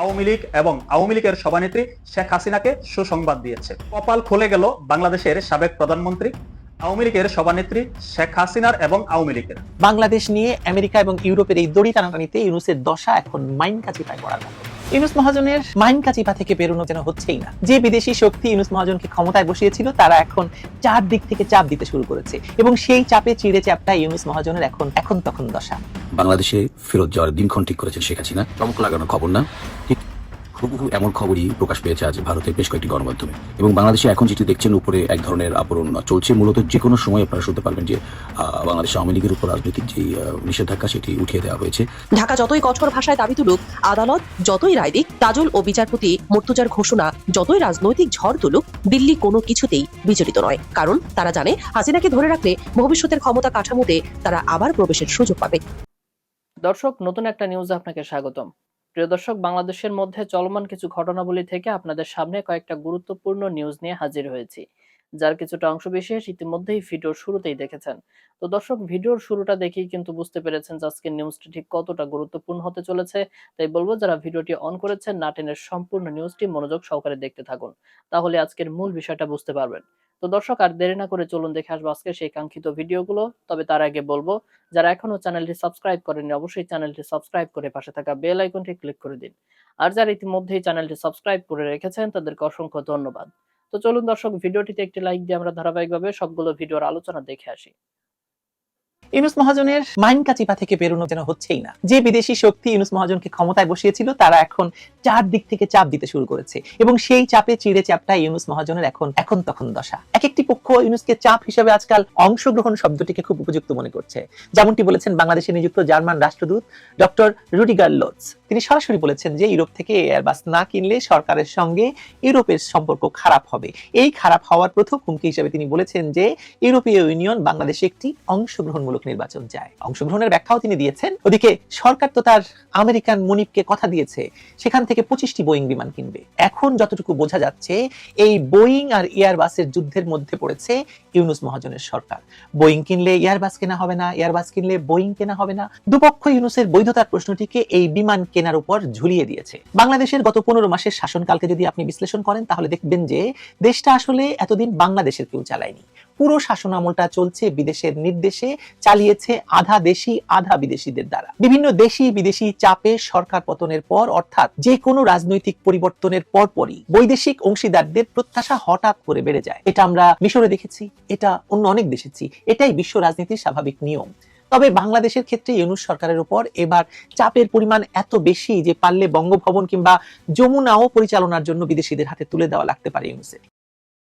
আওয়ামী লীগ এবং আওয়ামী লীগের সভানেত্রী শেখ হাসিনাকে সুসংবাদ দিয়েছে। কপাল খুলে গেল বাংলাদেশের সাবেক প্রধানমন্ত্রী, আওয়ামী লীগের সভানেত্রী শেখ হাসিনার এবং আওয়ামী লীগের। বাংলাদেশ নিয়ে আমেরিকা এবং ইউরোপের এই দড়ি টানাটানিতে ইউনুসের দশা এখন মাইন কাচিপায় পড়ার মতো। ইউনুস মহাজনের মাইন থেকে বেরোনো যেন হচ্ছেই না। যে বিদেশি শক্তি ইউনুস মহাজনকে ক্ষমতায় বসিয়েছিল, তারা এখন চার দিক থেকে চাপ দিতে শুরু করেছে এবং সেই চাপে চিড়ে চাপটা ইউনুস মহাজনের এখন এখন তখন দশা। বাংলাদেশে ফেরত যাওয়ার দিনক্ষণ ঠিক করেছেন শেখ হাসিনা। চমক লাগানো খবর না? ঠিক হুবহু এমন খবরই প্রকাশ পেয়েছে আজ ভারতের বেশ কয়েকটি গণমাধ্যমে। এবং বাংলাদেশে এখন যেটি দেখছেন উপরে এক ধরনের আবরণ চলছে। মূলত যে কোনো সময় আপনারা শুনতে পারবেন যে বাংলাদেশ আওয়ামী লীগের উপর রাজনৈতিক যে নিষেধাজ্ঞা সেটি উঠিয়ে দেওয়া হয়েছে। ঢাকা যতই কঠোর ভাষায় দাবি তুলুক আদালত যতই রায় দিক তাজুল ও বিচারপতি মর্তুজার ঘোষণা যতই রাজনৈতিক ঝড় তুলুক দিল্লি কোনো কিছুতেই বিচলিত নয়। কারণ তারা জানে হাসিনাকে ধরে রাখলে ভবিষ্যতের ক্ষমতা কাঠামোতে তারা আবার প্রবেশের সুযোগ পাবে। দর্শক নতুন একটা নিউজে আপনাকে স্বাগতম। প্রিয় দর্শক, বাংলাদেশের মধ্যে চলমান কিছু ঘটনাবলী থেকে আপনাদের সামনে কয়েকটা গুরুত্বপূর্ণ নিউজ নিয়ে হাজির হয়েছি। যার কিছুটা অংশ বিশেষ ইতিমধ্যেই ভিডিওর শুরুতেই দেখেছেন। তো দর্শক ভিডিওর শুরুটা দেখেই কিন্তু বুঝতে পেরেছেন যে আজকের নিউজটি ঠিক কতটা গুরুত্বপূর্ণ হতে চলেছে। তাই বলব, যারা ভিডিওটি অন করেছেন নাটেনের সম্পূর্ণ নিউজটি মনোযোগ সহকারে দেখতে থাকুন। তাহলে আজকের মূল বিষয়টা বুঝতে পারবেন। তো দর্শক, আর দেরি না করে চলুন দেখে আসব আজকে সেই কাঙ্ক্ষিত ভিডিওগুলো। তবে তার আগে বলব, যারা এখনও চ্যানেলটি সাবস্ক্রাইব করেনি অবশ্যই চ্যানেলটি সাবস্ক্রাইব করে পাশে থাকা বেল আইকনটি ক্লিক করে দিন। আর যারা ইতিমধ্যেই চ্যানেলটি সাবস্ক্রাইব করে রেখেছেন, তাদেরকে অসংখ্য ধন্যবাদ। তো চলুন দর্শক, ভিডিওটিতে একটি লাইক দিয়ে আমরা ধারাবাহিকভাবে সবগুলো ভিডিওর আলোচনা দেখে আসি। ইউনুস মহাজনের মাইন কাচিপা থেকে বেরোনো যেন হচ্ছেই না। যে বিদেশি শক্তি ইউনুস মহাজনকে ক্ষমতায় বসিয়েছিল, তারা এখন চার দিক থেকে চাপ দিতে শুরু করেছে এবং সেই চাপে চিড়ে চাপটা ইউনুস মহাজনের এখন এখন তখন দশা। এক একটি পক্ষ ইউনুসকে চাপ হিসেবে আজকাল অংশগ্রহণ শব্দটিকে খুব উপযুক্ত মনে করছে। যেমনটি বলেছেন বাংলাদেশে নিযুক্ত জার্মান রাষ্ট্রদূত ডক্টর রুডিগার লোটস তিনি সরাসরি বলেছেন যে, ইউরোপ থেকে এয়ারবাস না কিনলে সরকারের সঙ্গে ইউরোপের সম্পর্ক খারাপ হবে। এই খারাপ হওয়ার প্রথম হুমকি হিসেবে তিনি বলেছেন যে, ইউরোপীয় ইউনিয়ন বাংলাদেশে একটি অংশগ্রহণমূলক নির্বাচন চায়। অংশগ্রহণের ব্যাখ্যাও তিনি দিয়েছেন। ওদিকে সরকার তো তার আমেরিকান মুনিপকে কথা দিয়েছে, সেখান থেকে পঁচিশটি বোয়িং বিমান কিনবে। এখন যতটুকু বোঝা যাচ্ছে, এই বোয়িং আর এয়ারবাসের যুদ্ধের মধ্যে পড়েছে ইউনুস মহাজনের সরকার। বোয়িং কিনলে এয়ারবাস কেনা হবে না, এয়ারবাস কিনলে বোয়িং কেনা হবে না। দুপক্ষ ইউনুসের বৈধতার প্রশ্নটিকে এই বিমান কেনার উপর ঝুলিয়ে দিয়েছে। বাংলাদেশের গত পনেরো মাসের শাসনকালকে যদি আপনি বিশ্লেষণ করেন, তাহলে দেখবেন যে দেশটা আসলে এতদিন বাংলাদেশের কেউ চালায়নি। পুরো শাসন আমলটা চলছে বিদেশের নির্দেশে, চালিয়েছে আধা দেশি, আধা বিদেশিদের দ্বারা। বিভিন্ন দেশি বিদেশি চাপে সরকার পতনের পর, অর্থাৎ যে কোনো রাজনৈতিক পরিবর্তনের পরপরই বৈদেশিক অংশীদারদের প্রত্যাশা হঠাৎ করে বেড়ে যায়। এটা আমরা মিশরে দেখেছি, এটা অন্য অনেক দেশেছি এটাই বিশ্ব রাজনীতির স্বাভাবিক নিয়ম। তবে বাংলাদেশের ক্ষেত্রে ইউনুস সরকারের উপর এবার চাপের পরিমাণ এত বেশি যে পারলে বঙ্গভবন কিংবা যমুনাও পরিচালনার জন্য বিদেশিদের হাতে তুলে দেওয়া লাগতে পারে ইউনুসের।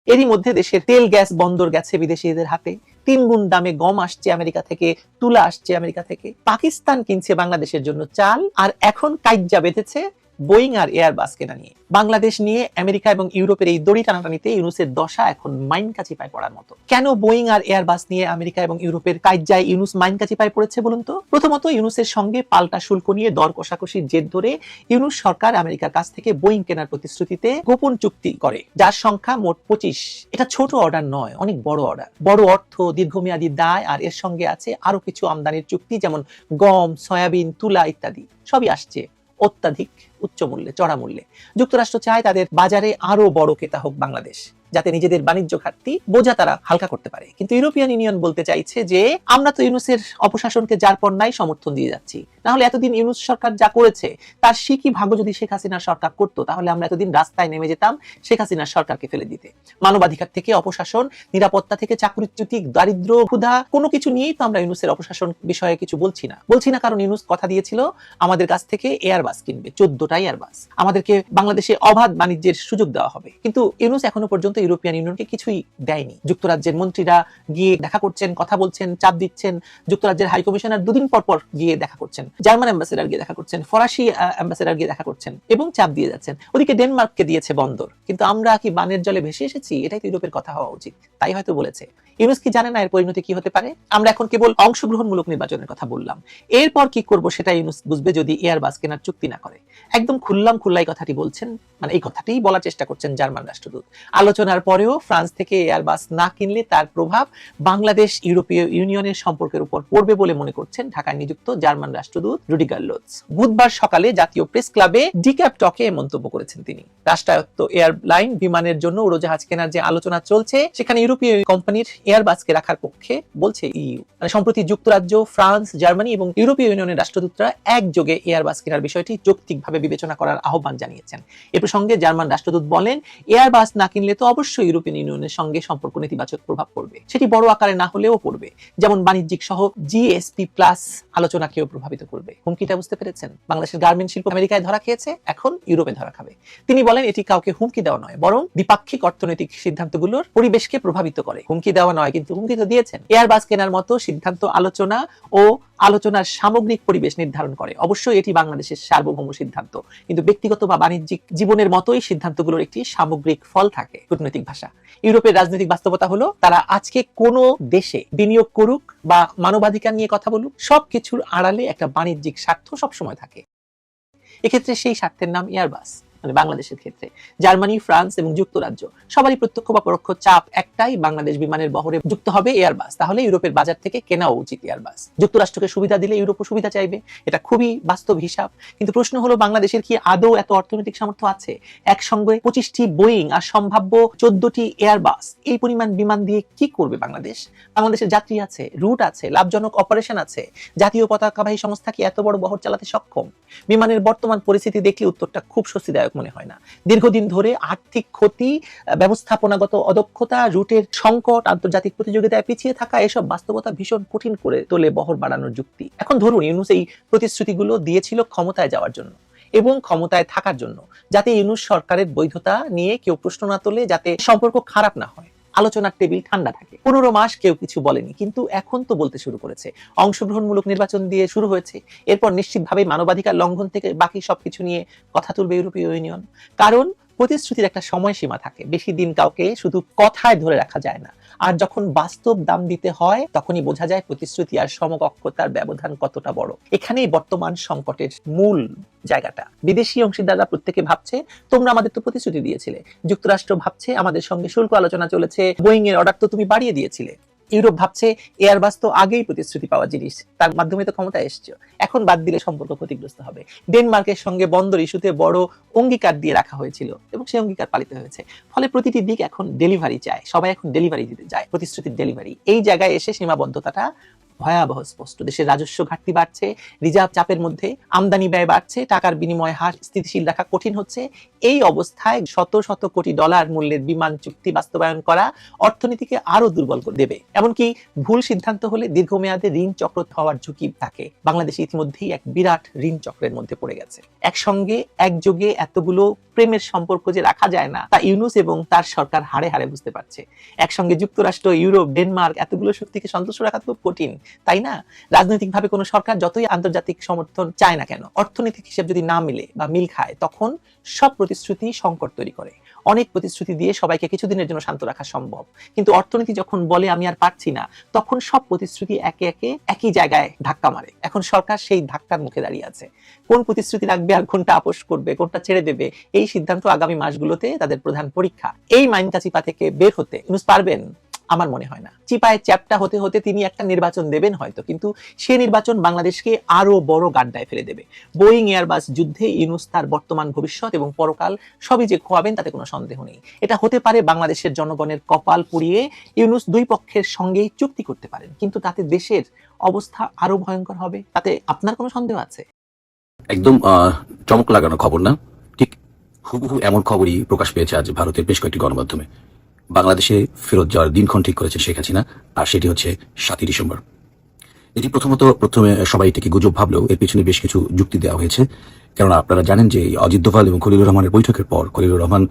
এরই মধ্যে দেশের তেল, গ্যাস, বন্দর গেছে বিদেশিদের হাতে। তিন গুণ দামে গম আসছে আমেরিকা থেকে, তুলা আসছে আমেরিকা থেকে। পাকিস্তান কিনছে বাংলাদেশের জন্য চাল, আর এখন কাইজ্জা বেঁধেছে বোয়িং আর এয়ারবাস কেনা নিয়ে। বাংলাদেশ নিয়ে আমেরিকা এবং ইউরোপের এই দড়ি টানাটানিতে ইউনুসের দশা এখন মাইন কাচিপায় পড়ার মতো। কেন বোয়িং আর এয়ারবাস নিয়ে আমেরিকা এবং ইউরোপের কাইজ্জায় ইউনুস মাইন কাচিপায় পড়েছে বলুন তো? প্রথমত ইউনুসের সঙ্গে পাল্টা শুল্ক নিয়ে দর কষাকষির জের ধরে ইউনুস সরকার আমেরিকার কাছ থেকে বোয়িং কেনার প্রতিশ্রুতিতে গোপন চুক্তি করে, যার সংখ্যা মোট পঁচিশ। এটা ছোট অর্ডার নয়, অনেক বড় অর্ডার বড় অর্থ, দীর্ঘমেয়াদী দায়, আর এর সঙ্গে আছে আরও কিছু আমদানির চুক্তি যেমন গম, সয়াবিন, তুলা ইত্যাদি। সবই আসছে অত্যাধিক উচ্চ মূল্যে, চড়া মূল্যে। যুক্তরাষ্ট্র চায় তাদের বাজারে আরও বড় ক্রেতা হোক বাংলাদেশ, যাতে নিজেদের বাণিজ্য ঘাটতি বোঝা তারা হালকা করতে পারে। কিন্তু ইউরোপিয়ান ইউনিয়ন বলতে চাইছে যে, আমরা তো ইউনুসের অপশাসনকে যার পর নাই সমর্থন দিয়ে যাচ্ছি। তাহলে এতদিন ইউনুস সরকার যা করেছে তার শিকি ভাগ্য যদি শেখ হাসিনার সরকার করতো? তাহলে আমরা এতদিন রাস্তায় নেমে যেতাম শেখ হাসিনার সরকারকে ফেলে দিতে। মানবাধিকার থেকে, অপশাসন, নিরাপত্তা থেকে চাকরিচ্যুতি দারিদ্র, ক্ষুধা, কোনো কিছু নিয়েই তো আমরা ইউনুসের অপশাসন বিষয়ে কিছু বলছি না। বলছি না কারণ ইউনুস কথা দিয়েছিল, আমাদের কাছ থেকে এয়ারবাস কিনবে চোদ্দটা এয়ারবাস আমাদেরকে বাংলাদেশে অবাধ বাণিজ্যের সুযোগ দেওয়া হবে। কিন্তু ইউনুস এখনও পর্যন্ত ইউরোপিয়ান ইউনিয়নকে কিছুই দেয়নি। যুক্তরাজ্যের মন্ত্রীরা গিয়ে দেখা করছেন, কথা বলছেন, চাপ দিচ্ছেন। যুক্তরাজ্যের হাই কমিশনার দুদিন পর পর গিয়ে দেখা করছেন। জার্মান অ্যাম্বাসেডার গিয়ে দেখা করছেন, ফরাসি অ্যাম্বাসেডার গিয়ে দেখা করছেন এবং চাপ দিয়ে যাচ্ছেন। ওদিকে ডেনমার্ককে দিয়েছে বন্দর। কিন্তু আমরা কি বানের জলে ভেসে এসেছি? এটাই তো ইউরোপের কথা হওয়া উচিত। তাই হয়তো বলেছে। ইউনুস কি জানে না এর পরিণতি কি হতে পারে? আমরা এখন কেবল অংশগ্রহণমূলক নির্বাচনের কথা বললাম। এরপর কি করব সেটা ইউনুস বুঝবে যদি এয়ারবাস কেনার চুক্তি না করে। একদম খুললাম খুল্লাই কথাটি বলছেন মানে এই কথাটাই বলার চেষ্টা করছেন জার্মান রাষ্ট্রদূত। আলোচনার পরেও ফ্রান্স থেকে এয়ারবাস না কিনলে তার প্রভাব বাংলাদেশ ইউরোপীয় ইউনিয়নের সম্পর্কের উপর পড়বে বলে মনে করছেন ঢাকায় নিযুক্ত জার্মান রাষ্ট্রদূত রুডিগার লোৎস। বুধবার সকালে জাতীয় প্রেস ক্লাবে ডিক্যাপ টকে মন্তব্য করেছেন তিনি। রাষ্ট্রায়ত্ত এয়ারলাইন বিমানের জন্য উড়োজাহাজ কেনার যে আলোচনা চলছে, সেখানে ইউরোপীয় কোম্পানির এয়ারবাসকে রাখার পক্ষে বলছে ইইউ মানে সম্প্রতি যুক্তরাজ্য, ফ্রান্স, জার্মানি এবং ইউরোপীয় ইউনিয়নের রাষ্ট্রদূতরা একযোগে এয়ারবাস কেনার বিষয়টি যৌক্তিকভাবে বিবেচনা করার আহ্বান জানিয়েছেন। এ প্রসঙ্গে জার্মান রাষ্ট্রদূত বলেন এয়ারবাস না কিনলে তো অবশ্যই ইউরোপিয়ান ইউনিয়নের সঙ্গে সম্পর্ক নেতিবাচক প্রভাব পড়বে। সেটি বড় আকারে না হলেও পড়বে। যেমন বাণিজ্যিক সহ জিএসপি প্লাস আলোচনাকেও প্রভাবিত করবে। হুমকিটা বুঝতে পেরেছেন? বাংলাদেশের গার্মেন্ট শিল্প আমেরিকায় ধরা খেয়েছে, এখন ইউরোপে ধরা খাবে। তিনি বলেন, এটি কাউকে হুমকি দেওয়া নয়, বরং দ্বিপাক্ষিক অর্থনৈতিক সিদ্ধান্তগুলোর পরিবেশকে প্রভাবিত করে। হুমকি দেওয়া নয়, কিন্তু হুমকি তো দিয়েছেন। এয়ারবাস কেনার মতো সিদ্ধান্ত আলোচনা ও আলোচনার সামগ্রিক পরিবেশ নির্ধারণ করে। অবশ্যই এটি বাংলাদেশের সার্বভৌম সিদ্ধান্ত। কিন্তু ব্যক্তিগত বা বাণিজ্যিক জীবনের মতোই সিদ্ধান্তগুলোর একটি সামগ্রিক ফল থাকে কূটনৈতিক ভাষা। ইউরোপের রাজনৈতিক বাস্তবতা হলো, তারা আজকে কোনো দেশে বিনিয়োগ করুক বা মানবাধিকার নিয়ে কথা বলুক, সবকিছুর আড়ালে একটা বাণিজ্যিক স্বার্থ সবসময় থাকে। এক্ষেত্রে সেই স্বার্থের নাম এয়ারবাস মানে বাংলাদেশের ক্ষেত্রে। জার্মানি, ফ্রান্স এবং যুক্তরাজ্য, সবারই প্রত্যক্ষ বা পরোক্ষ চাপ একটাই, বাংলাদেশ বিমানের বহরে যুক্ত হবে এয়ারবাস তাহলে ইউরোপের বাজার থেকে কেনাও উচিত এয়ারবাস যুক্তরাষ্ট্রকে সুবিধা দিলে ইউরোপও সুবিধা চাইবে। এটা খুবই বাস্তব হিসাব। কিন্তু প্রশ্ন হলো, বাংলাদেশের কি আদৌ এত অর্থনৈতিক সামর্থ্য আছে? একসঙ্গে পঁচিশটি বোয়িং আর সম্ভাব্য চোদ্দটি এয়ারবাস এই পরিমাণ বিমান দিয়ে কি করবে বাংলাদেশ? বাংলাদেশের যাত্রী আছে, রুট আছে, লাভজনক অপারেশন আছে। জাতীয় পতাকাবাহী সংস্থা কি এত বড় বহর চালাতে সক্ষম? বিমানের বর্তমান পরিস্থিতি দেখলে উত্তরটা খুব স্বস্তিদায়ক। মনে হয় না। দীর্ঘদিন ধরে আর্থিক ক্ষতি, ব্যবস্থাপনাগত অদক্ষতা, রুটের সংকট, আন্তর্জাতিক প্রতিযোগিতায় পিছিয়ে থাকা এসব বাস্তবতা ভীষণ কঠিন করে তোলে বহর বাড়ানোর যুক্তি। এখন ধরুন ইউনুস এই প্রতিশ্রুতিগুলো দিয়েছিল ক্ষমতায় যাওয়ার জন্য এবং ক্ষমতায় থাকার জন্য, যাতে ইউনুস সরকারের বৈধতা নিয়ে কেউ প্রশ্ন না তোলে, যাতে সম্পর্ক খারাপ না হয়। আলোচনার টেবিল ঠান্ডা থাকে। পনেরো মাস কেউ কিছু বলেনি, কিন্তু এখন তো বলতে শুরু করেছে। অংশগ্রহণমূলক নির্বাচন দিয়ে শুরু হয়েছে। এরপর নিশ্চিতভাবে মানবাধিকার লঙ্ঘন থেকে বাকি সবকিছু নিয়ে কথা তুলবে ইউরোপীয় ইউনিয়ন। কারণ প্রতিশ্রুতির একটা সময়সীমা থাকে। বেশি দিন কাউকে শুধু কথায় ধরে রাখা যায় না। আর যখন বাস্তব দাম দিতে হয়, তখনই বোঝা যায় প্রতিশ্রুতি আর সমকক্ষতার ব্যবধান কতটা বড়। এখানেই বর্তমান সংকটের মূল জায়গাটা। বিদেশি অংশীদাররা প্রত্যেকে ভাবছে, তোমরা আমাদের তো প্রতিশ্রুতি দিয়েছিলে। যুক্তরাষ্ট্র ভাবছে, আমাদের সঙ্গে শুল্ক আলোচনা চলেছে বোয়িং এর অর্ডার তো তুমি বাড়িয়ে দিয়েছিলে। ইউরোপ ভাবছে এয়ারবাস তো আগেই প্রতিশ্রুতি পাওয়া জিনিস, তার মাধ্যমে তো ক্ষমতা এসছে। এখন বাদ দিলে সম্পর্ক ক্ষতিগ্রস্ত হবে। ডেনমার্কের সঙ্গে বন্দর ইস্যুতে বড় অঙ্গীকার দিয়ে রাখা হয়েছিল এবং সেই অঙ্গীকার পালিত হয়েছে। ফলে প্রতিটি দিক এখন ডেলিভারি চায়, সবাই এখন ডেলিভারি দিতে যায় প্রতিশ্রুতির ডেলিভারি এই জায়গায় এসে সীমাবদ্ধতাটা ভয়াবহ স্পষ্ট। দেশের রাজস্ব ঘাটতি বাড়ছে, রিজার্ভ চাপের মধ্যে আমদানি ব্যয় বাড়ছে, টাকার বিনিময় হার স্থিতিশীল রাখা কঠিন হচ্ছে। এই অবস্থায় শত শত কোটি ডলার মূল্যের বিমান চুক্তি বাস্তবায়ন করা অর্থনীতিকে আরও দুর্বল করে দেবে। এমনকি ভুল সিদ্ধান্ত হলে দীর্ঘমেয়াদে ঋণ চক্র হওয়ার ঝুঁকি থাকে। বাংলাদেশ ইতিমধ্যেই এক বিরাট ঋণ চক্রের মধ্যে পড়ে গেছে। একসঙ্গে একযোগে এতগুলো প্রেমের সম্পর্ক যে রাখা যায় না, তা ইউনুস এবং তার সরকার হারে হারে বুঝতে পারছে। একসঙ্গে যুক্তরাষ্ট্র, ইউরোপ, ডেনমার্ক এতগুলো শক্তিকে সন্তুষ্ট রাখা খুব কঠিন। তাই না? রাজনৈতিকভাবে কোনো সরকার যতই আন্তর্জাতিক সমর্থন চায় না কেন, অর্থনৈতিক হিসেব যদি না মিলে বা মিল খায়, তখন সব প্রতিশ্রুতি সংকট তৈরি করে। অনেক প্রতিশ্রুতি দিয়ে সবাইকে কিছুদিনের জন্য শান্ত রাখা সম্ভব। কিন্তু অর্থনীতি যখন বলে, আমি আর পারছি না, তখন সব প্রতিশ্রুতি একে একে একই জায়গায় ধাক্কা মারে। এখন সরকার সেই ধাক্কার মুখে দাঁড়িয়ে আছে। কোন প্রতিশ্রুতি রাখবে আর কোনটা আপোষ করবে, কোনটা ছেড়ে দেবে, এই সিদ্ধান্ত আগামী মাসগুলোতে তাদের প্রধান পরীক্ষা। এই মাইনকা চিপা থেকে বের হতে পারবেন? আমার মনে হয় না। চিপায় চ্যাপটা হতে হতে তিনি একটা নির্বাচন দেবেন হয়তো, কিন্তু সে নির্বাচন বাংলাদেশকে আরও বড় গাড্ডায় ফেলে দেবে। বোয়িং এয়ারবাস যুদ্ধে ইউনুস তার বর্তমান ভবিষ্যৎ এবং পরকাল সবই যে খোয়াবেন তাতে কোনো সন্দেহ নেই। এটা হতে পারে বাংলাদেশের জনগণের কপাল পুড়িয়ে ইউনুস দুই পক্ষের সঙ্গেই চুক্তি করতে পারেন, কিন্তু তাতে দেশের অবস্থা আরও ভয়ঙ্কর হবে, তাতে আপনার কোনো সন্দেহ আছে? একদম চমক লাগানো খবর না? ঠিক হুবহু এমন খবরই প্রকাশ পেয়েছে আজ ভারতের বেশ কয়েকটি গণমাধ্যমে। বাংলাদেশে ফেরত যাওয়ার দিনক্ষণ ঠিক করেছেন শেখ হাসিনা, আর সেটি হচ্ছে সাতই ডিসেম্বর। এটি প্রথমত প্রথমে সবাই এটিকে গুজব ভাবলেও এর পিছনে বেশ কিছু যুক্তি দেওয়া হয়েছে। কেননা আপনারা জানেন যে অজিত দোভাল এবং খলিলুর রহমানের বৈঠকের পর খলিলুর রহমান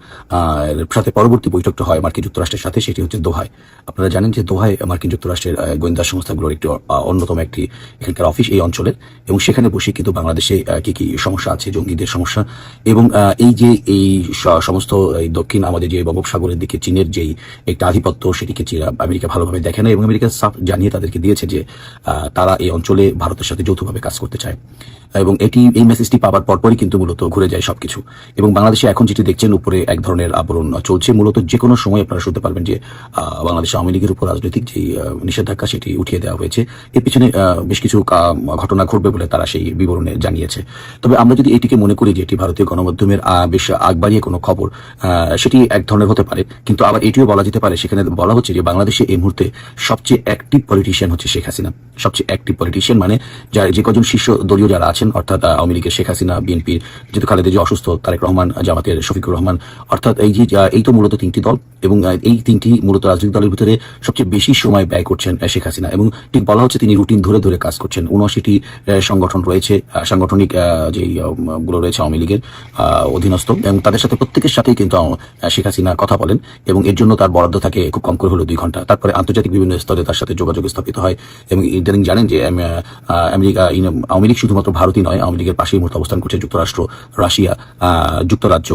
সাথে পরবর্তী বৈঠকটা হয় মার্কিন যুক্তরাষ্ট্রের সাথে, সেটি হচ্ছে দোহায়। আপনারা জানেন যে দোহায় মার্কিন যুক্তরাষ্ট্রের গোয়েন্দা সংস্থাগুলোর একটি অন্যতম একটি এখানকার অফিস এই অঞ্চলের এবং সেখানে বসে কিন্তু বাংলাদেশে কি কি সমস্যা আছে, জঙ্গিদের সমস্যা এবং এই যে এই সমস্ত, এই দক্ষিণ আমাদের যে বঙ্গোপসাগরের দিকে চীনের যেই একটা আধিপত্য, সেটিকে আমেরিকা ভালোভাবে দেখে না এবং আমেরিকা সাফ জানিয়ে তাদেরকে দিয়েছে যে তারা এই অঞ্চলে ভারতের সাথে যৌথভাবে কাজ করতে চায়। এবং এটি, এই মেসেজটি পাওয়ার পরপরই কিন্তু মূলত ঘুরে যায় সবকিছু। এবং বাংলাদেশে এখন যেটি দেখছেন, উপরে এক ধরনের আবরণ চলছে। মূলত যে কোনো সময় আপনারা শুনতে পারবেন যে বাংলাদেশ আওয়ামী লীগের উপর রাজনৈতিক যে নিষেধাজ্ঞা, সেটি উঠিয়ে দেওয়া হয়েছে। এর পিছনে বেশ কিছু ঘটনা ঘটবে বলে তারা সেই বিবরণে জানিয়েছে। তবে আমরা যদি এটিকে মনে করি যে, এটি ভারতীয় গণমাধ্যমের বেশ আগ বাড়িয়ে কোনো খবর সেটি এক ধরনের হতে পারে। কিন্তু আবার এটিও বলা যেতে পারে, সেখানে বলা হচ্ছে যে, বাংলাদেশে এই মুহূর্তে সবচেয়ে অ্যাক্টিভ পলিটিশিয়ান হচ্ছে শেখ হাসিনা। সবচেয়ে অ্যাক্টিভ পলিটিশিয়ান মানে যা- যে কজন শীর্ষ দলীয় যারা আছেন, অর্থাৎ আওয়ামী লীগের শেখ হাসিনা বিএনপির যেহেতু খালেদা যে অসুস্থ, তারেক রহমান, জামাতের শফিকুর রহমান, অর্থাৎ এই যে এই তো মূলত তিনটি দল, এবং এই তিনটি মূলত রাজনৈতিক দলের ভিতরে সবচেয়ে বেশি সময় ব্যয় করছেন শেখ হাসিনা। এবং ঠিক বলা হচ্ছে তিনি রুটিন ধরে ধরে কাজ করছেন। উনআশিটি সংগঠন রয়েছে সাংগঠনিক যেই গুলো রয়েছে আওয়ামী লীগের অধীনস্থ, এবং তাদের সাথে প্রত্যেকের সাথেই কিন্তু শেখ হাসিনা কথা বলেন, এবং এর জন্য তার বরাদ্দ থাকে খুব কম করে হলো দুই ঘণ্টা। তারপরে আন্তর্জাতিক বিভিন্ন স্তরে তার সাথে যোগাযোগ স্থাপিত হয়, এবং ইদানিং জানেন যে আমেরিকা আওয়ামী লীগ শুধুমাত্র ভারতই নয় আওয়ামী লীগের পাশেই মূলত অবস্থান করছে যুক্তরাষ্ট্র রাশিয়া যুক্তরাজ্য।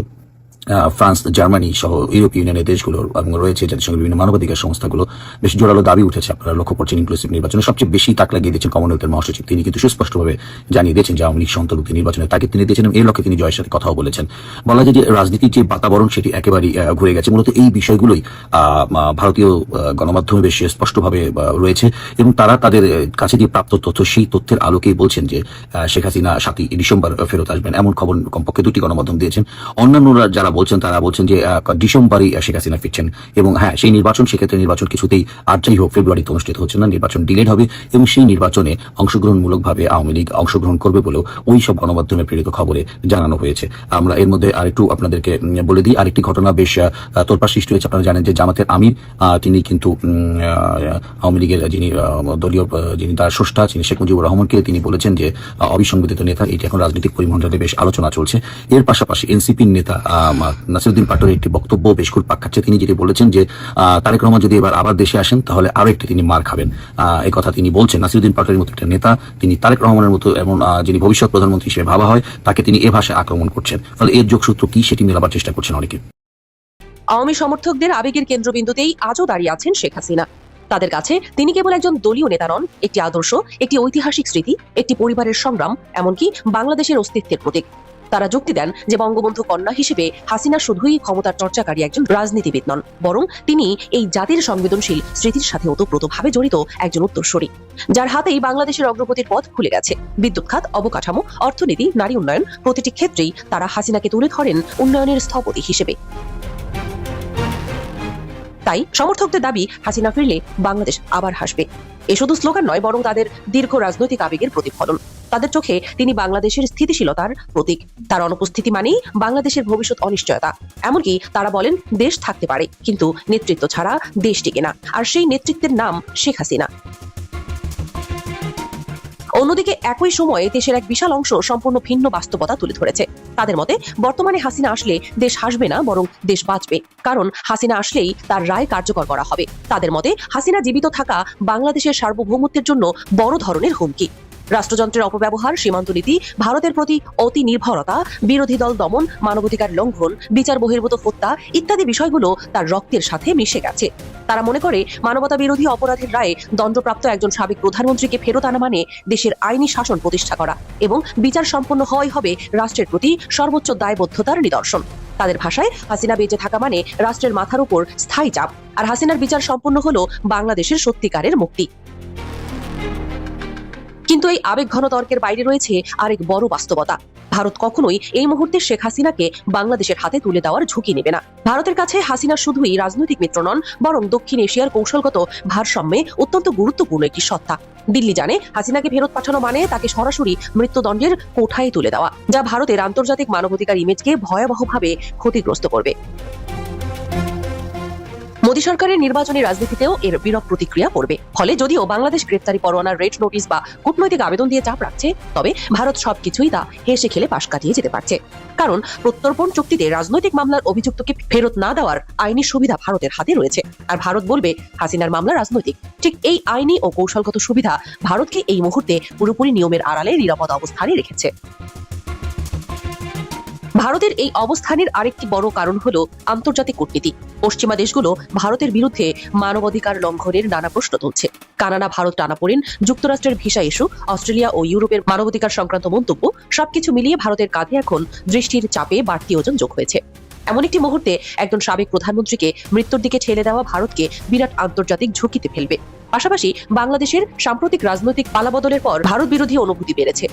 ফ্রান্স, জার্মানি সহ ইউরোপীয় ইউনিয়নের দেশগুলো এবং রয়েছে যাদের সঙ্গে বিভিন্ন মানবাধিকার সংস্থাগুলো বেশ জোরালো দাবি উঠেছে। আপনারা লক্ষ্য করছেন ইনক্লুসিভ নির্বাচনে সবচেয়ে বেশি তাক লাগিয়ে দিয়েছেন কমনওয়েলথের মহাসচিব। তিনি কিন্তু সুস্পষ্টভাবে জানিয়ে দিয়েছেন যে আওয়ামী লীগ সন্তর্ভুক্তি নির্বাচনের তাকে তিনি দিয়েছেন এই লক্ষ্যে তিনি জয়ের সাথে কথাও বলেছেন। বলা যায় যে রাজনীতির যে বাতাবরণ সেটি একেবারেই ঘুরে গেছে। মূলত এই বিষয়গুলোই ভারতীয় গণমাধ্যমে বেশ স্পষ্টভাবে রয়েছে এবং তারা তাদের কাছে যে প্রাপ্ত তথ্য সেই তথ্যের আলোকেই বলছেন যে শেখ হাসিনা সাতই ডিসেম্বর ফেরত আসবেন। এমন খবর কমপক্ষে দুটি গণমাধ্যম দিয়েছেন। অন্যান্যরা যারা বলছেন তারা বলছেন যে আহ, ডিসেম্বরই শেখ হাসিনা ফিরছেন। এবং হ্যাঁ সেই নির্বাচন সেক্ষেত্রে নির্বাচন কিছুতেই আর যাই হোক ফেব্রুয়ারিতে অনুষ্ঠিত হচ্ছে না নির্বাচন ডিলেড হবে এবং সেই নির্বাচনে অংশগ্রহণমূলকভাবে আওয়ামী লীগ অংশগ্রহণ করবে বলেও ওই সব গণমাধ্যমে প্রেরিত খবরে জানানো হয়েছে। আমরা এর মধ্যে আরেকটু আপনাদেরকে বলে দিই আরেকটি ঘটনা বেশ আহ, তোলপাড় সৃষ্টি হয়েছে। আপনারা জানেন যে জামাতের আমির তিনি কিন্তু আওয়ামী লীগের যিনি দলীয় যিনি তার স্রষ্টা যিনি শেখ মুজিবুর রহমানকে তিনি বলেছেন যে অবিসংবিধিত নেতা এটি এখন রাজনৈতিক পরিমণ্ডলে বেশ আলোচনা চলছে। এর পাশাপাশি এনসিপির নেতা নাসিরুদ্দিন পাটোয়ারির একটি বক্তব্য বেশ খুব পাক তিনি যেটি বলেছেন যে তারেক রহমান যদি এবার আবার দেশে আসেন, তাহলে আরও একটি তিনি মার খাবেন। এই কথা তিনি বলছেন। নাসিরুদ্দিন পাটোয়ারির মতো একটা নেতা, তিনি তারেক রহমানের মতো এমন যিনি ভবিষ্যৎ প্রধানমন্ত্রী হিসেবে ভাবা হয়, তাকে তিনি এ ভাষায় আক্রমণ করছেন। ফলে এর যোগসূত্র কি, সেটি মেলাবার চেষ্টা করছেন অনেকে। আওয়ামী সমর্থকদের আবেগের কেন্দ্রবিন্দুতেই আজও দাঁড়িয়ে আছেন শেখ হাসিনা। তাদের কাছে তিনি কেবল একজন দলীয় নেতা নন, একটি আদর্শ, একটি ঐতিহাসিক স্মৃতি, একটি পরিবারের সংগ্রাম, এমনকি বাংলাদেশের অস্তিত্বের প্রতীক। তারা যুক্তি দেন যে বঙ্গবন্ধু কন্যা হিসেবে হাসিনা শুধুই ক্ষমতার চর্চাকারী একজন রাজনীতিবিদ নন, বরং তিনি এই জাতির সংবেদনশীল স্মৃতির সাথে ওতপ্রোতভাবে জড়িত একজন উত্তরসূরি, যার হাতেই বাংলাদেশের অগ্রগতির পথ খুলে গেছে। বিদ্যুৎ খাত, অবকাঠামো, অর্থনীতি, নারী উন্নয়ন প্রতিটি ক্ষেত্রেই তারা হাসিনাকে তুলে ধরেন উন্নয়নের স্থপতি হিসেবে। তাই সমর্থকদের দাবি, হাসিনা ফিরলে বাংলাদেশ আবার হাসবে। এ শুধু স্লোগান নয়, বরং তাদের দীর্ঘ রাজনৈতিক আবেগের প্রতিফলন। তাদের চোখে তিনি বাংলাদেশের স্থিতিশীলতার প্রতীক। তার অনুপস্থিতি মানেই বাংলাদেশের ভবিষ্যৎ অনিশ্চয়তা। এমনকি তারা বলেন, দেশ থাকতে পারে, কিন্তু নেতৃত্ব ছাড়া দেশ টিকে না। আর সেই নেতৃত্বের নাম শেখ হাসিনা। অন্যদিকে একই সময়ে দেশের এক বিশাল অংশ সম্পূর্ণ ভিন্ন বাস্তবতা তুলে ধরেছে। তাদের মতে, বর্তমানে হাসিনা আসলে দেশ হাসবে না, বরং দেশ বাঁচবে। কারণ হাসিনা আসলেই তার রায় কার্যকর করা হবে। তাদের মতে, হাসিনা জীবিত থাকা বাংলাদেশের সার্বভৌমত্বের জন্য বড় ধরনের হুমকি। রাষ্ট্রযন্ত্রের অপব্যবহার, সীমান্ত নীতি, ভারতের প্রতি অতি নির্ভরতা, বিরোধী দল দমন, মানবাধিকার লঙ্ঘন, বিচার বহির্ভূত হত্যা ইত্যাদি বিষয়গুলো তার রক্তের সাথে মিশে গেছে। তারা মনে করে মানবতা বিরোধী অপরাধের রায়ে দণ্ডপ্রাপ্ত একজন সাবেক প্রধানমন্ত্রীকে ফেরত আনা মানে দেশের আইনি শাসন প্রতিষ্ঠা করা এবং বিচার সম্পন্ন হওয়াই হবে রাষ্ট্রের প্রতি সর্বোচ্চ দায়বদ্ধতার নিদর্শন। তাদের ভাষায় হাসিনা বেঁচে থাকা মানে রাষ্ট্রের মাথার উপর স্থায়ী চাপ। আর হাসিনার বিচার সম্পন্ন হলো বাংলাদেশের সত্যিকারের মুক্তি। কিন্তু এই আবেগ ঘন তর্কের বাইরে রয়েছে আরেক বড় বাস্তবতা। ভারত কখনোই এই মুহূর্তে শেখ হাসিনাকে বাংলাদেশের হাতে তুলে দেওয়ার ঝুঁকি নেবে না। ভারতের কাছে হাসিনা শুধুই রাজনৈতিক মিত্র নন, বরং দক্ষিণ এশিয়ার কৌশলগত ভারসাম্যে অত্যন্ত গুরুত্বপূর্ণ একটি সত্তা। দিল্লি জানে হাসিনাকে ফেরত পাঠানো মানে তাকে সরাসরি মৃত্যুদণ্ডের কোঠায় তুলে দেওয়া, যা ভারতের আন্তর্জাতিক মানবাধিকার ইমেজকে ভয়াবহভাবে ক্ষতিগ্রস্ত করবে। সরকারের নির্বাচনী রাজনীতিতেও এর বিরূপ প্রতিক্রিয়া পড়বে। ফলে যদিও বাংলাদেশ গ্রেপ্তারি পরোয়ানার রেড নোটিশ বা কূটনৈতিক আবেদন দিয়ে চাপ রাখছে, তবে ভারত সবকিছুই তা হেসে খেলে পাশ কাটিয়ে যেতে পারছে। কারণ প্রত্যর্পণ চুক্তিতে রাজনৈতিক মামলার অভিযুক্তকে ফেরত না দেওয়ার আইনি সুবিধা ভারতের হাতে রয়েছে। আর ভারত বলবে, হাসিনার মামলা রাজনৈতিক। ঠিক এই আইনি ও কৌশলগত সুবিধা ভারতকে এই মুহূর্তে পুরোপুরি নিয়মের আড়ালে নিরাপদ অবস্থানে রেখেছে। ভারতের এই অবস্থানের আরেকটি বড় কারণ হল আন্তর্জাতিক কূটনীতি। পশ্চিমা দেশগুলো ভারতের বিরুদ্ধে মানবাধিকার লঙ্ঘনের নানা প্রশ্ন তুলছে। কানাডা, ভারত টানাপোড়েন যুক্তরাষ্ট্রের ভিসা ইস্যু, অস্ট্রেলিয়া ও ইউরোপের মানবাধিকার সংক্রান্ত মন্তব্য, সবকিছু মিলিয়ে ভারতের কাঁধে এখন দৃষ্টির চাপে বাড়তি ওজন যোগ হয়েছে। এমন একটি মুহূর্তে একজন সাবেক প্রধানমন্ত্রীকে মৃত্যুর দিকে ঠেলে দেওয়া ভারতকে বিরাট আন্তর্জাতিক ঝুঁকিতে ফেলবে। পাশাপাশি বাংলাদেশের সাম্প্রতিক রাজনৈতিক পালাবদলের পর ভারত বিরোধী অনুভূতি বেড়েছে।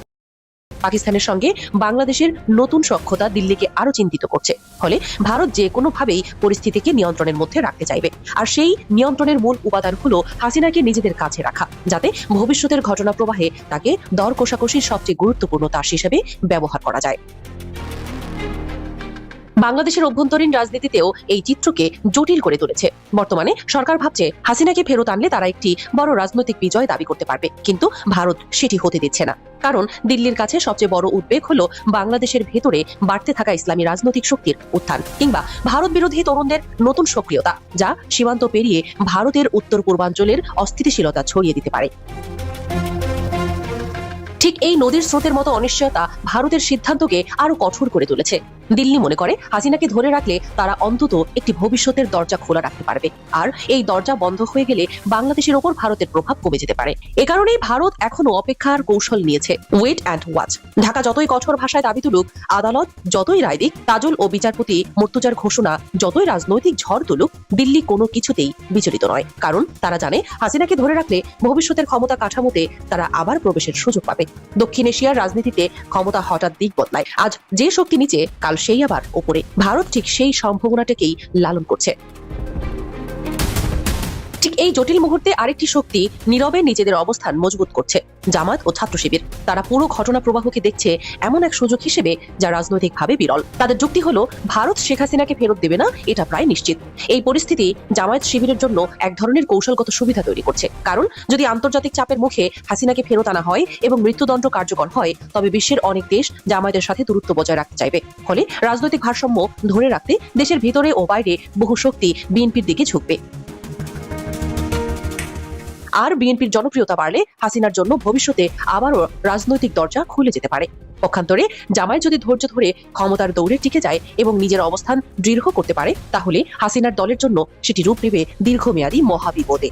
পাকিস্তানের সঙ্গে বাংলাদেশের নতুন সক্ষতা দিল্লিকে আরও চিন্তিত করছে। ফলে ভারত যে কোনোভাবেই পরিস্থিতিকে নিয়ন্ত্রণের মধ্যে রাখতে চাইবে। আর সেই নিয়ন্ত্রণের মূল উপাদান হলো হাসিনাকে নিজেদের কাছে রাখা, যাতে ভবিষ্যতের ঘটনা প্রবাহে তাকে দর কোষাকষির সবচেয়ে গুরুত্বপূর্ণ তাস হিসেবে ব্যবহার করা যায়। বাংলাদেশের অভ্যন্তরীণ রাজনীতিতেও এই চিত্রকে জটিল করে তুলেছে। বর্তমানে সরকার ভাবছে হাসিনাকে ফেরত আনলে তারা একটি বড় রাজনৈতিক বিজয় দাবি করতে পারবে, কিন্তু ভারত সেটি হতে দিচ্ছে না। কারণ দিল্লির কাছে সবচেয়ে বড় উদ্বেগ হলো বাংলাদেশের ভেতরে বাড়তে থাকা ইসলামী রাজনৈতিক শক্তির উত্থান, কিংবা ভারত বিরোধী তরুণদের নতুন সক্রিয়তা, যা সীমান্ত পেরিয়ে ভারতের উত্তর পূর্বাঞ্চলের অস্থিতিশীলতা ছড়িয়ে দিতে পারে। ঠিক এই নদীর স্রোতের মতো অনিশ্চয়তা ভারতের সিদ্ধান্তকে আরও কঠোর করে তুলেছে। দিল্লি মনে করে, হাসিনাকে ধরে রাখলে তারা অন্তত একটি ভবিষ্যতের দরজা খোলা রাখতে পারবে। আর এই দরজা বন্ধ হয়ে গেলে বাংলাদেশের ওপর ভারতের প্রভাব কমে যেতে পারে। এ কারণেই ভারত এখনও অপেক্ষার কৌশল নিয়েছে ওয়েট অ্যান্ড ওয়াচ ঢাকা যতই কঠোর ভাষায় দাবি তুলুক, আদালত যতই রায় দিক, তাজল ও বিচারপতি মর্তুজার ঘোষণা, যতই রাজনৈতিক ঝড় তুলুক, দিল্লি কোনো কিছুতেই বিচলিত নয়। কারণ তারা জানে, হাসিনাকে ধরে রাখলে ভবিষ্যতের ক্ষমতা কাঠামোতে তারা আবার প্রবেশের সুযোগ পাবে। দক্ষিণ এশিয়ার রাজনীতিতে ক্ষমতা হঠাৎ দিক বদলায়। আজ যে শক্তি নিচে, কাল সেই আবার ওপরে। ভারত ঠিক সেই সম্ভাবনাটাকেই লালন করছে। এই জটিল মুহূর্তে আরেকটি শক্তি নীরবে নিজেদের অবস্থান মজবুত করছে। জামাত ও ছাত্র শিবির, তারা পুরো ঘটনা প্রবাহকে দেখছে এমন এক সুযোগ হিসেবে যা রাজনৈতিকভাবে বিরল। তাদের যুক্তি হলো, ভারত শেখ হাসিনাকে ফেরত দেবে না, এটা প্রায় নিশ্চিত। এই পরিস্থিতি জামায়াত শিবিরের জন্য এক ধরনের কৌশলগত সুবিধা তৈরি করছে। কারণ, যদি আন্তর্জাতিক চাপের মুখে হাসিনাকে ফেরত আনা হয় এবং মৃত্যুদণ্ড কার্যকর হয়, তবে বিশ্বের অনেক দেশ জামায়াতের সাথে দূরত্ব বজায় রাখতে চাইবে। ফলে রাজনৈতিক ভারসাম্য ধরে রাখতে দেশের ভিতরে ও বাইরে বহু শক্তি বিএনপির দিকে ঝুঁকবে। আর বিএনপির জনপ্রিয়তা বাড়লে হাসিনার জন্য ভবিষ্যতে আবারও রাজনৈতিক দরজা খুলে যেতে পারে। পক্ষান্তরে জামায় যদি ধৈর্য ধরে ক্ষমতার দৌড়ে টিকে যায় এবং নিজের অবস্থান দৃঢ় করতে পারে, তাহলে হাসিনার দলের জন্য সেটি রূপ নেবে দীর্ঘমেয়াদী মহাবিপদে।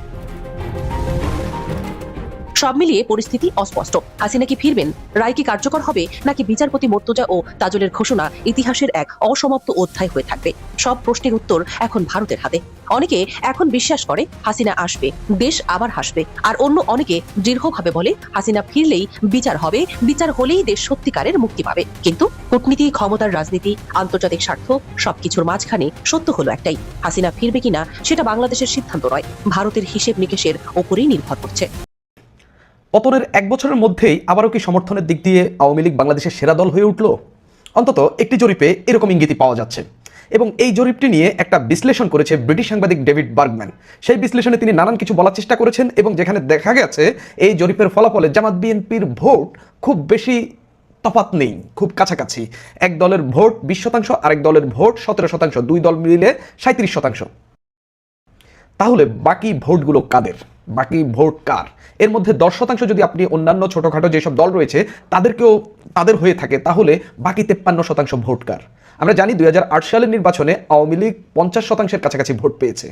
সব মিলিয়ে পরিস্থিতি অস্পষ্ট। হাসিনা কি ফিরবেন? রায় কি কার্যকর হবে? নাকি বিচারপতি মর্তুজা ও তাজলের ঘোষণা ইতিহাসের এক অসমাপ্ত অধ্যায় হয়ে থাকবে? সব প্রশ্নের উত্তর এখন ভারতের হাতে। অনেকে এখন বিশ্বাস করে হাসিনা আসবে, দেশ আবার হাসবে। আর অন্য অনেকে দৃঢ়ভাবে বলে হাসিনা ফিরলেই বিচার হবে, বিচার হলেই দেশ সত্যিকারের মুক্তি পাবে। কিন্তু কূটনীতি, ক্ষমতার রাজনীতি, আন্তর্জাতিক স্বার্থ, সবকিছুর মাঝখানে সত্য হলো একটাই। হাসিনা ফিরবে কিনা, সেটা বাংলাদেশের সিদ্ধান্ত নয়। ভারতের হিসেব নিকেশের ওপরেই নির্ভর করছে। পতনের এক বছরের মধ্যেই আবারও কি সমর্থনের দিক দিয়ে আওয়ামী লীগ বাংলাদেশের সেরা দল হয়ে উঠল? অন্তত একটি জরিপে এরকম ইঙ্গিতই পাওয়া যাচ্ছে। এবং এই জরিপটি নিয়ে একটা বিশ্লেষণ করেছে ব্রিটিশ সাংবাদিক ডেভিড বার্গম্যান। সেই বিশ্লেষণে তিনি নানান কিছু বলার চেষ্টা করেছেন এবং যেখানে দেখা গেছে, এই জরিপের ফলাফলে জামাত বিএনপির ভোট খুব বেশি তফাত নেই, খুব কাছাকাছি। এক দলের ভোট বিশ শতাংশ, আরেক দলের ভোট সতেরো শতাংশ, দুই দল মিলে সাঁত্রিশ শতাংশ। তাহলে বাকি ভোটগুলো কাদের? বাকি ভোট কার? এর মধ্যে দশ শতাংশ যদি আপনি অন্যান্য ছোটোখাটো যেসব দল রয়েছে, তাদেরকেও তাদের হয়ে থাকে, তাহলে বাকি তেপ্পান্ন শতাংশ ভোট কার? আমরা জানি দুই হাজার আট সালের নির্বাচনে আওয়ামী লীগ পঞ্চাশ শতাংশের কাছাকাছি ভোট পেয়েছে।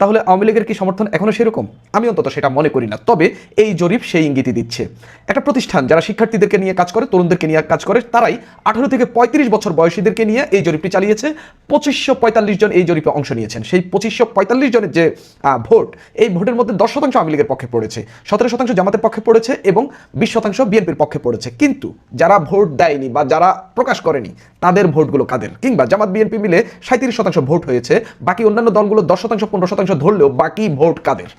তাহলে আওয়ামী লীগের কি সমর্থন এখনও সেরকম? আমি অন্তত সেটা মনে করি না। তবে এই জরিপ সেই ইঙ্গিতই দিচ্ছে। একটা প্রতিষ্ঠান যারা শিক্ষার্থীদেরকে নিয়ে কাজ করে, তরুণদেরকে নিয়ে কাজ করে, তারাই আঠারো থেকে পঁয়ত্রিশ বছর বয়সীদেরকে নিয়ে এই জরিপটি চালিয়েছে। পঁচিশশো পঁয়তাল্লিশ জন এই জরিপে অংশ নিয়েছেন। সেই পঁচিশশো পঁয়তাল্লিশ জনের যে ভোট, এই ভোটের মধ্যে দশ শতাংশ আওয়ামী লীগের পক্ষে পড়েছে, সতেরো শতাংশ জামাতের পক্ষে পড়েছে এবং বিশ শতাংশ বিএনপির পক্ষে পড়েছে। কিন্তু যারা ভোট দেয়নি বা যারা প্রকাশ করেনি, তাদের ভোটগুলো কাদের? কিংবা জামাত বিএনপি মিলে সাঁত্রিশ শতাংশ ভোট হয়েছে, বাকি অন্যান্য দলগুলো দশ শতাংশ, পনেরো শতাংশ ধরলেও বাকি ভোট কাদের?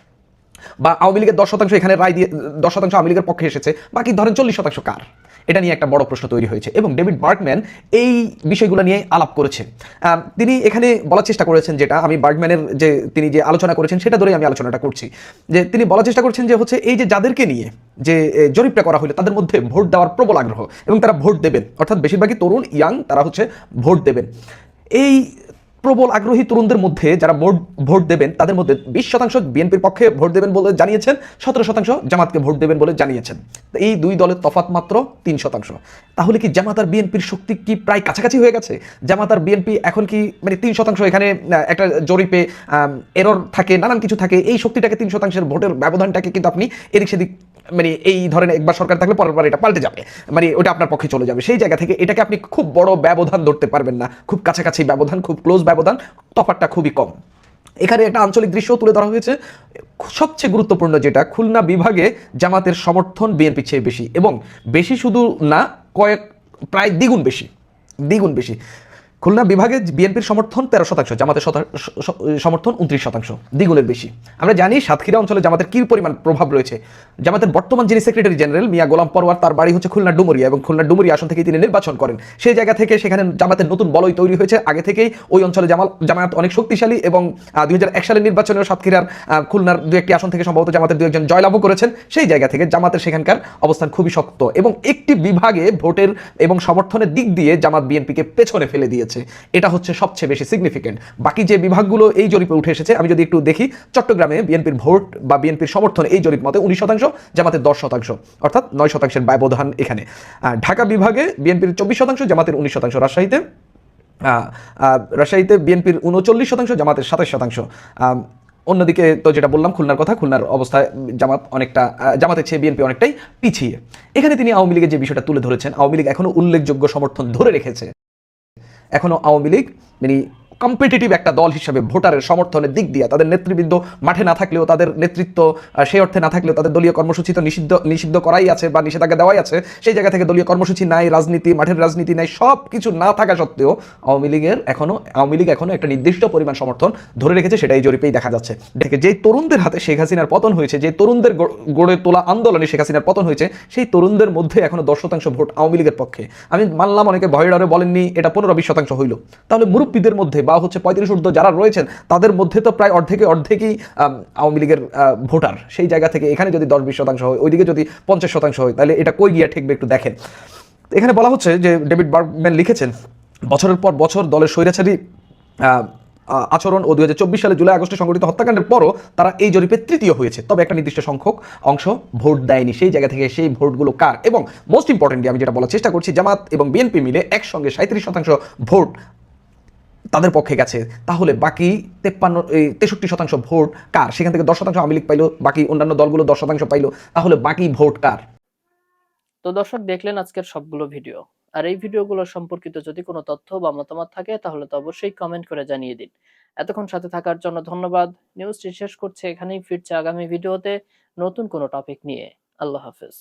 বা আওয়ামী লীগের দশ শতাংশ এখানে রায় দিয়ে, দশ শতাংশ আওয়ামী লীগের পক্ষে এসেছে, বাকি ধরেন চল্লিশ শতাংশ কার? এটা নিয়ে একটা বড় প্রশ্ন তৈরি হয়েছে এবং ডেভিড বার্গম্যান এই বিষয়গুলো নিয়ে আলাপ করেছে তিনি এখানে বলার চেষ্টা করেছেন যেটা, আমি বার্গম্যানের যে, তিনি যে আলোচনা করেছেন সেটা ধরেই আমি আলোচনাটা করছি। যে তিনি বলার চেষ্টা করছেন যে হচ্ছে এই যে যাদেরকে নিয়ে যে জরিপটা করা হলো তাদের মধ্যে ভোট দেওয়ার প্রবল আগ্রহ এবং তারা ভোট দেবেন। অর্থাৎ বেশিরভাগই তরুণ, ইয়াং, তারা হচ্ছে ভোট দেবেন। এই প্রবল আগ্রহী তরুণদের মধ্যে যারা ভোট দেবেন, তাদের মধ্যে বিশ শতাংশ বিএনপির পক্ষে ভোট দেবেন বলে জানিয়েছেন, সতেরো শতাংশ জামাতকে ভোট দেবেন বলে জানিয়েছেন। এই দুই দলের তফাত মাত্র তিন শতাংশ। তাহলে কি জামাত আর বিএনপির শক্তি কি প্রায় কাছাকাছি হয়ে গেছে? জামাত আর বিএনপি এখন কি মানে তিন শতাংশ এখানে একটা জরিপে এরর থাকে, নানান কিছু থাকে, এই শক্তিটাকে তিন শতাংশের ভোটের ব্যবধানটাকে কিন্তু আপনি এদিক সেদিক মানে এই ধরনের একবার সরকার থাকলে পরের বার এটা পাল্টে যাবে। মানে ওটা আপনার পক্ষে চলে যাবে। সেই জায়গা থেকে এটাকে আপনি খুব বড় ব্যবধান ধরতে পারবেন না। খুব কাছাকাছি ব্যবধান, খুব ক্লোজ ব্যবধান তফাতটা খুবই কম। এখানে একটা আঞ্চলিক দৃশ্য তুলে ধরা হয়েছে। সবচেয়ে গুরুত্বপূর্ণ যেটা, খুলনা বিভাগে জামাতের সমর্থন বিএনপি চেয়ে বেশি এবং বেশি শুধু না, কয়েক, প্রায় দ্বিগুণ বেশি দ্বিগুণ বেশি। খুলনা বিভাগে বিএনপির সমর্থন তেরো শতাংশ, জামাতের সমর্থন উনত্রিশ শতাংশ, দ্বিগুণের বেশি। আমরা জানি সাতক্ষীরা অঞ্চলে জামাতের কি পরিমাণ প্রভাব রয়েছে। জামাতের বর্তমান যিনি সেক্রেটারি জেনারেল মিয়া গোলাম পরওয়ার, তার বাড়ি হচ্ছে খুলনা ডুমুরিয়া এবং খুলনা ডুমুরিয়া আসন থেকে তিনি নির্বাচন করেন। সেই জায়গা থেকে সেখানে জামাতের নতুন বলয় তৈরি হয়েছে। আগে থেকেই ওই অঞ্চলে জামাল জামায়াত অনেক শক্তিশালী এবং দুই হাজার এক সালের নির্বাচনেও সাতক্ষীরার খুলনার দু একটি আসন থেকে সম্ভবত জামাতের দু একজন জয়লাভও করেছেন। সেই জায়গা থেকে জামাতের সেখানকার অবস্থান খুবই শক্ত এবং একটি বিভাগে ভোটের এবং সমর্থনের দিক দিয়ে জামাত বিএনপিকে পেছনে ফেলে দিয়েছে। এটা হচ্ছে সবচেয়ে বেশি সিগনিফিকেন্ট বাকি যে বিভাগগুলো এই জরিপে উঠে এসেছে, আমি যদি একটু দেখি, চট্টগ্রামে বিএনপির ভোট বা বিএনপির সমর্থন এই জরিপ মতে উনিশ শতাংশ জামাতের দশ শতাংশ, অর্থাৎ নয় শতাংশের ব্যবধান এখানে। ঢাকা বিভাগে বিএনপির চব্বিশ শতাংশ, জামাতের উনিশ শতাংশ, রাজশাহীতে রাজশাহীতে বিএনপির উনচল্লিশ শতাংশ, জামাতের সাতাশ শতাংশ। অন্যদিকে তো যেটা বললাম, খুলনার কথা, খুলনার অবস্থায় জামাত অনেকটা জামাতের চেয়ে বিএনপি অনেকটাই পিছিয়ে। এখানে তিনি আওয়ামী লীগের যে বিষয়টা তুলে ধরেছেন, আওয়ামী লীগ এখনও উল্লেখযোগ্য সমর্থন ধরে রেখেছে। এখনও আওয়ামী লীগ মানে কম্পিটিটিভ একটা দল হিসাবে ভোটারের সমর্থনের দিক দিয়ে তাদের নেতৃবৃন্দ মাঠে না থাকলেও তাদের নেতৃত্ব সেই অর্থে না থাকলেও তাদের দলীয় কর্মসূচি তো নিষিদ্ধ নিষিদ্ধ করাই আছে বা নিষেধাজ্ঞা দেওয়াই আছে, সেই জায়গা থেকে দলীয় কর্মসূচি নাই, রাজনীতি, মাঠের রাজনীতি নাই, সব কিছু না থাকা সত্ত্বেও আওয়ামী লীগের এখনও, আওয়ামী লীগ এখনও একটা নির্দিষ্ট পরিমাণ সমর্থন ধরে রেখেছে, সেটাই জরিপেই দেখা যাচ্ছে। দেখে যে তরুণদের হাতে শেখ হাসিনার পতন হয়েছে যে তরুণদের গড়- তোলা আন্দোলনে শেখ হাসিনার পতন হয়েছে, সেই তরুণদের মধ্যে এখনও দশ শতাংশ ভোট আওয়ামী লীগের পক্ষে। আমি মানলাম অনেকে ভয়ের ডরে বলেননি, এটা পনেরো, বিশ শতাংশ হইল। তাহলে মুরব্বীদের মধ্যে বা হচ্ছে পঁয়ত্রিশ ঊর্ধ্ব যারা রয়েছেন, তাদের মধ্যে তো প্রায় অর্ধেকে অর্ধেকই আওয়ামী লীগের ভোটার। সেই জায়গা থেকে এখানে যদি দশ বিশ শতাংশ হয়, ওইদিকে যদি পঞ্চাশ শতাংশ হয়, তাহলে এটা কই গিয়ে ঠেকবে একটু দেখেন। এখানে বলা হচ্ছে যে ডেভিড বার্গম্যান লিখেছেন, বছরের পর বছর দলের স্বৈরাচারী আচরণ ও দুই হাজার চব্বিশ সালে জুলাই আগস্টে সংঘটিত হত্যাকাণ্ডের পরও তারা এই জরিপে তৃতীয় হয়েছে। তবে একটা নির্দিষ্ট সংখ্যক অংশ ভোট দেয়নি। সেই জায়গা থেকে সেই ভোটগুলো কার? এবং মোস্ট ইম্পর্টেন্টলি আমি যেটা বলার চেষ্টা করছি, জামাত এবং বিএনপি মিলে একসঙ্গে সাঁত্রিশ শতাংশ ভোট তাদের পক্ষে গেছে। তাহলে বাকি তেপ্পান্ন, এই তেষট্টি শতাংশ ভোট কার? সেখান থেকে দশ শতাংশ আওয়ামী লীগ পাইলো, বাকি অন্যান্য দলগুলো দশ শতাংশ পাইলো। তাহলে বাকি ভোট কার? তো দর্শক, দেখলেন আজকের সবগুলো ভিডিও। আর এই ভিডিওগুলো সম্পর্কিত যদি কোনো তথ্য বা মতামত থাকে, তাহলে তো অবশ্যই কমেন্ট করে জানিয়ে দিন। এতক্ষণ সাথে থাকার জন্য ধন্যবাদ। নিউজটি শেষ করছে এখানেই, ফিরছে আগামী ভিডিওতে নতুন কোনো টপিক নিয়ে। আল্লাহ হাফেজ।